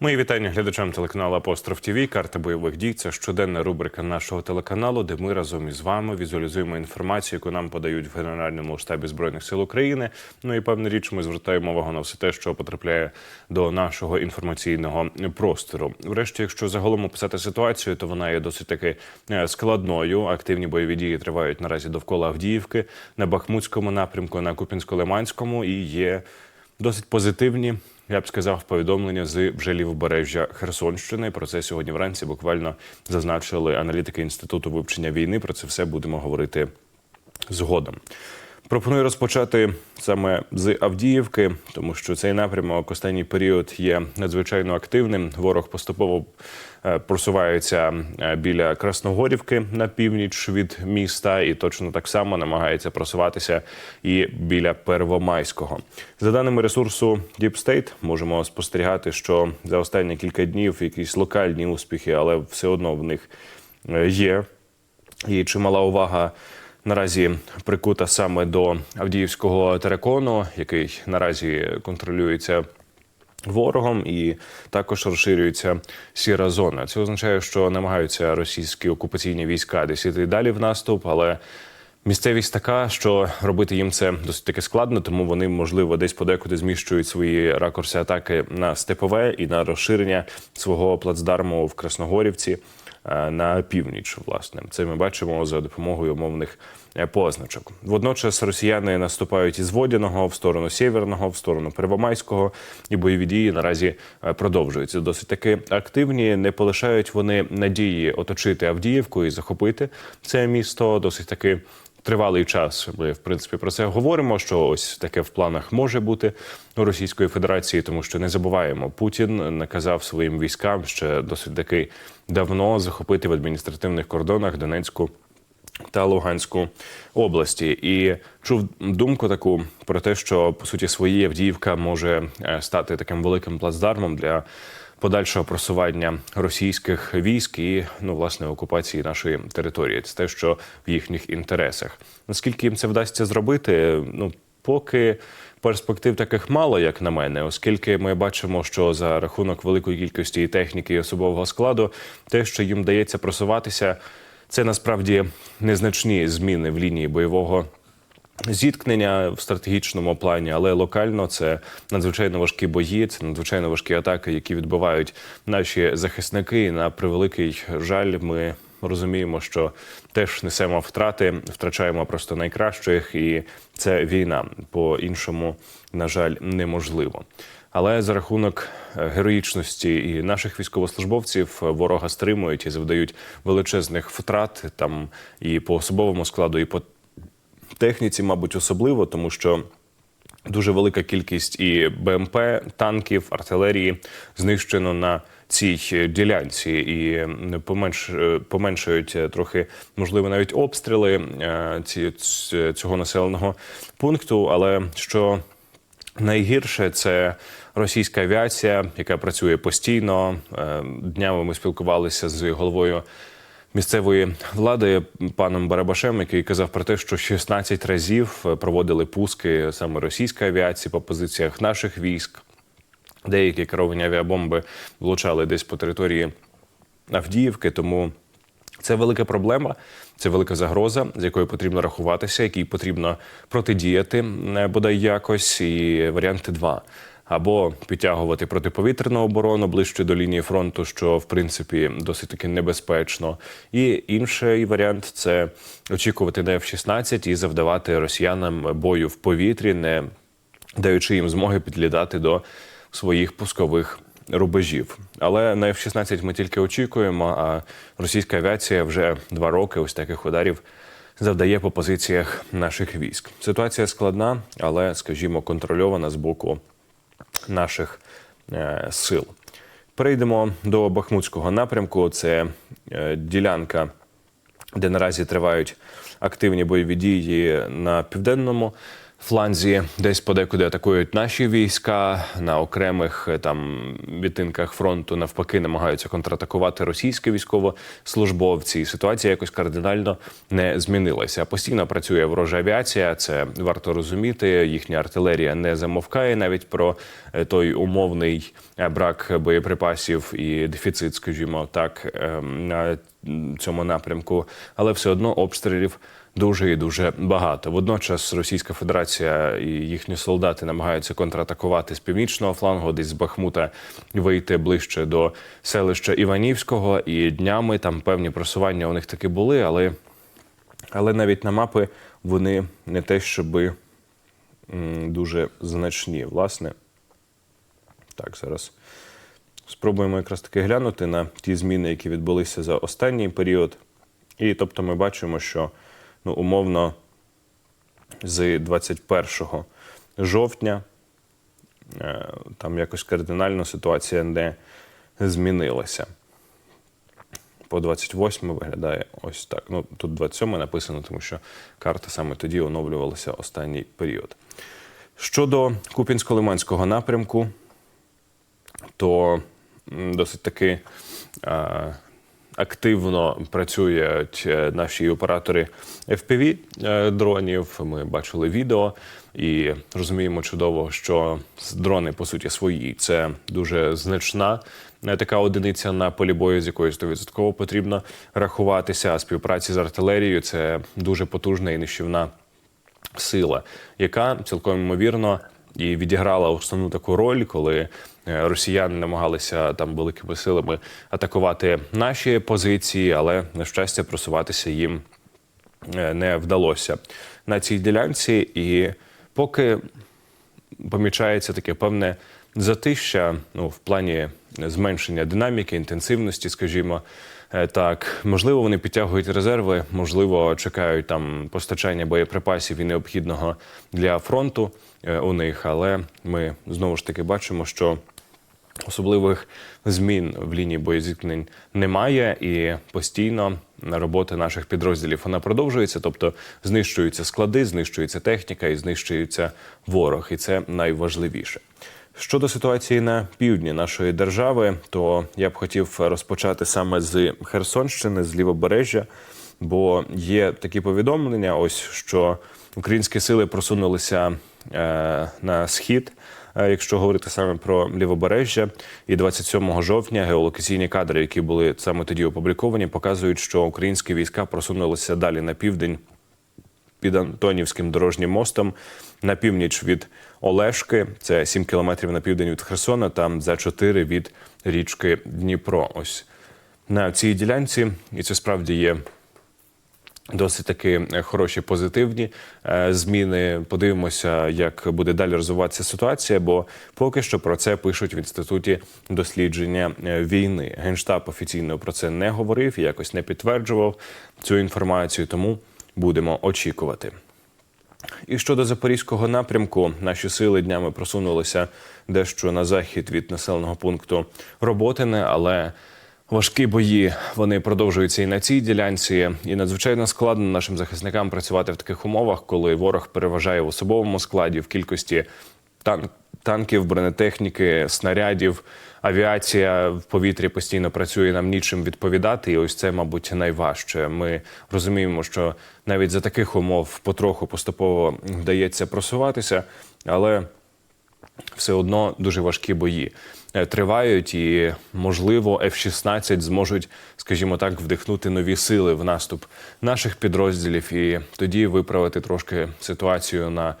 Мої вітання глядачам телеканалу Апостроф ТВ. Карта бойових дій. Це щоденна рубрика нашого телеканалу, де ми разом із вами візуалізуємо інформацію, яку нам подають в Генеральному штабі збройних сил України. Ну і певна річ, ми звертаємо увагу на все те, що потрапляє до нашого інформаційного простору. Врешті, якщо загалом описати ситуацію, то вона є досить таки е, складною. Активні бойові дії тривають наразі довкола Авдіївки на Бахмутському напрямку, на Купінсько-Лиманському і є досить позитивні. Я б сказав, повідомлення з вже лівобережжя Херсонщини. Про це сьогодні вранці буквально зазначили аналітики інституту вивчення війни. Про це все будемо говорити згодом. Пропоную розпочати саме з Авдіївки, тому що цей напрямок останній період є надзвичайно активним. Ворог поступово е, просувається е, біля Красногорівки на північ від міста, і точно так само намагається просуватися і біля Первомайського. За даними ресурсу Deep State, можемо спостерігати, що за останні кілька днів якісь локальні успіхи, але все одно в них е, є. І чимала увага наразі прикута саме до Авдіївського терекону, який наразі контролюється ворогом, і також розширюється сіра зона. Це означає, що намагаються російські окупаційні війська десь іти далі в наступ, але Місцевість така, що робити їм це досить таки складно, тому вони можливо десь подекуди зміщують свої ракурси атаки на степове і на розширення свого плацдарму в Красногорівці на північ. Власне, це ми бачимо за допомогою умовних е, позначок. Водночас росіяни наступають із Водяного в сторону Сєвєрного, в сторону Первомайського, і бойові дії наразі е, продовжуються. Досить таки активні. Не полишають вони надії оточити Авдіївку і захопити це місто. Досить таки. Тривалий час ми в принципі про це говоримо. Що ось таке в планах може бути у Російської Федерації, тому що не забуваємо, Путін наказав своїм військам ще досить таки давно захопити в адміністративних кордонах Донецьку. Та Луганську області і чув думку таку про те, що по суті своїй Авдіївка може е, стати таким великим плацдармом для подальшого просування російських військ і ну власне окупації нашої території. Це те, що в їхніх інтересах. Наскільки їм це вдасться зробити? Ну поки. Перспектив таких мало, як на мене, оскільки ми бачимо, що за рахунок великої кількості техніки і особового складу, те, що їм вдається просуватися, це насправді незначні зміни в лінії бойового зіткнення в стратегічному плані, але локально це надзвичайно важкі бої, це надзвичайно важкі атаки, які відбивають наші захисники. На превеликий жаль, ми розуміємо, що теж несемо втрати, втрачаємо просто найкращих, і це війна. По іншому, на жаль, неможливо. Але за рахунок героїчності і наших військовослужбовців ворога стримують і завдають величезних втрат там і по особовому складу, і по техніці, мабуть, особливо, тому що. Дуже велика кількість і БМП, танків, артилерії знищено на цій ділянці, і поменш, поменшують трохи, можливо, навіть обстріли е, ці, цього населеного пункту. Але що найгірше це російська авіація, яка працює постійно. Е, Днями ми спілкувалися з головою місцевої влади паном Барабашем, який казав про те, що 16 разів проводили пуски саме російської авіації по позиціях наших військ. Деякі керовані авіабомби влучали десь по території Авдіївки. Тому це велика проблема, це велика загроза, з якою потрібно рахуватися, якій потрібно протидіяти бодай якось. І варіанти два або підтягувати протиповітряну оборону ближче до лінії фронту, що в принципі досить таки небезпечно. І інший варіант це очікувати на F-16 і завдавати росіянам бою в повітрі, не даючи їм змоги підлідати до своїх пускових. Рубежів, але на F-16 ми тільки очікуємо. А російська авіація вже два роки ось таких ударів завдає по позиціях наших військ. Ситуація складна, але, скажімо, контрольована з боку наших е, сил. Перейдемо до Бахмутського напрямку. Це е, ділянка, де наразі тривають активні бойові дії на південному фланзі десь подекуди атакують наші війська на окремих е, там відтинках фронту навпаки намагаються контратакувати російські військовослужбовці. Ситуація якось кардинально не змінилася. Постійно працює ворожа авіація. Це варто розуміти. Їхня артилерія не замовкає навіть про е, той умовний е, брак боєприпасів і дефіцит, скажімо так, ем, на цьому напрямку, але все одно обстрілів дуже і дуже багато. Водночас Російська Федерація і їхні солдати намагаються контратакувати з північного флангу, десь з Бахмута вийти ближче до селища Іванівського. І днями там певні просування у них таки були, але, але навіть на мапи вони не те, щоби дуже значні. Власне, так зараз. Спробуємо якраз таки глянути на ті зміни, які відбулися за останній період. І тобто ми бачимо, що ну, умовно з 21 жовтня е, там якось кардинально ситуація не змінилася. По 28 виглядає ось так. Ну, тут 27 написано, тому що карта саме тоді оновлювалася останній період. Щодо Купінсько-Лиманського напрямку, то досить таки е, активно працюють е, наші оператори FPV е, дронів. Ми бачили відео і розуміємо чудово, що дрони по суті свої. Це дуже значна е, така одиниця на полі бою, з якою 100% потрібно рахуватися. А співпраці з артилерією це дуже потужна і нищівна сила, яка цілком ймовірно і відіграла основну таку роль, коли е, росіяни намагалися там великими силами атакувати наші позиції, але на щастя просуватися їм е, не вдалося на цій ділянці. І поки помічається таке певне затища ну, в плані зменшення динаміки, інтенсивності, скажімо. Е, Так, можливо, вони підтягують резерви, можливо, чекають там постачання боєприпасів і необхідного для фронту е, у них. Але ми знову ж таки бачимо, що особливих змін в лінії боєзіткнень немає, і постійно робота наших підрозділів вона продовжується. Тобто знищуються склади, знищується техніка і знищується ворог, і це найважливіше. Щодо ситуації на півдні нашої держави, то я б хотів розпочати саме з Херсонщини, з лівобережжя, бо є такі повідомлення: ось що українські сили просунулися е, на схід. е, Якщо говорити саме про лівобережжя, і 27 жовтня геолокаційні кадри, які були саме тоді опубліковані, показують, що українські війська просунулися далі на південь під Антонівським дорожнім мостом на північ від Олешки. Це 7 кілометрів на південь від Херсона, там за 4 від річки Дніпро. Ось на цій ділянці, і це справді є. Досить таки е, хороші позитивні е, зміни. Подивимося, як буде далі розвиватися ситуація, бо поки що про це пишуть в інституті дослідження е, війни. Генштаб офіційно про це не говорив якось не підтверджував цю інформацію, тому будемо очікувати. І щодо запорізького напрямку, наші сили днями просунулися дещо на захід від населеного пункту Роботине, але важкі бої вони продовжуються і на цій ділянці. І надзвичайно складно нашим захисникам працювати в таких умовах, коли ворог переважає в особовому складі в кількості тан- танків, бронетехніки, снарядів. Авіація в повітрі постійно працює нам нічим відповідати, і ось це, мабуть, найважче. Ми розуміємо, що навіть за таких умов потроху поступово вдається просуватися, але все одно дуже важкі бої е, тривають, і можливо, F-16 зможуть, скажімо так, вдихнути нові сили в наступ наших підрозділів і тоді виправити трошки ситуацію на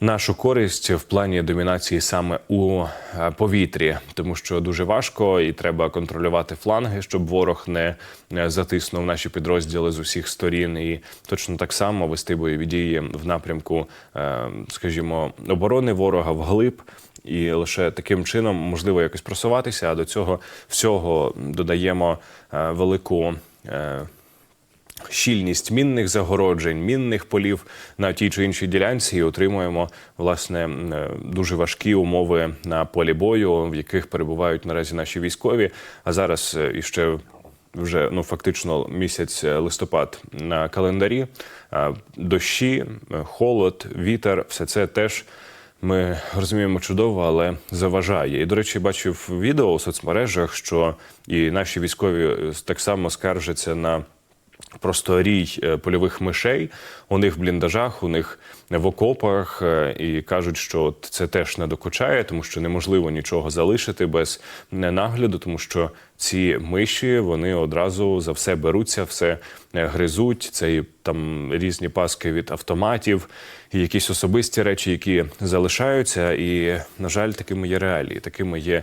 нашу користь в плані домінації саме у е, повітрі, тому що дуже важко і треба контролювати фланги, щоб ворог не е, затиснув наші підрозділи з усіх сторін, і точно так само вести бойові дії в напрямку, е, скажімо, оборони ворога вглиб. І лише таким чином можливо якось просуватися. А до цього всього додаємо велику щільність мінних загороджень, мінних полів на тій чи іншій ділянці і отримуємо власне е, дуже важкі умови на полі бою, в яких перебувають наразі наші військові. А зараз е, іще вже ну фактично місяць е, листопад на календарі. Дощі, холод, вітер, все це теж ми розуміємо чудово, але заважає. І, до речі, бачив відео у соцмережах, що і наші військові так само скаржаться на просто рій е, польових мишей. У них в бліндажах, у них в окопах, е, і кажуть, що це теж не докучає, тому що неможливо нічого залишити без нагляду, тому що ці миші вони одразу за все беруться, все е, гризуть. Це і там різні паски від автоматів, і якісь особисті речі, які залишаються. І, на жаль, такими є реалії, такими є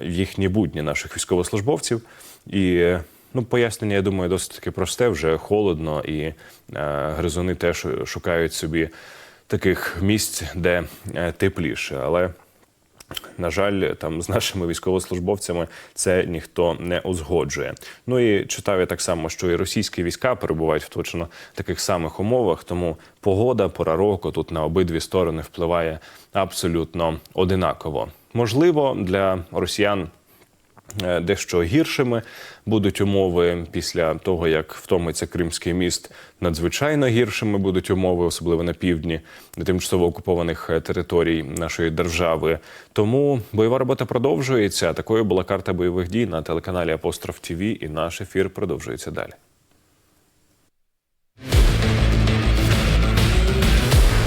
їхні будні наших військовослужбовців. І Ну, пояснення, я думаю, досить таки просте, вже холодно, і е, гризуни теж шукають собі таких місць, де е, тепліше. Але, на жаль, там з нашими військовослужбовцями це ніхто не узгоджує. Ну і читав я так само, що і російські війська перебувають в точно таких самих умовах, тому погода, пора року тут на обидві сторони впливає абсолютно одинаково. Можливо, для росіян дещо гіршими будуть умови після того, як втомиться Кримський міст. Надзвичайно гіршими будуть умови, особливо на півдні тимчасово окупованих е, територій нашої держави. Тому бойова робота продовжується. Такою була карта бойових дій на телеканалі Апостроф ТВ, і наш ефір продовжується далі.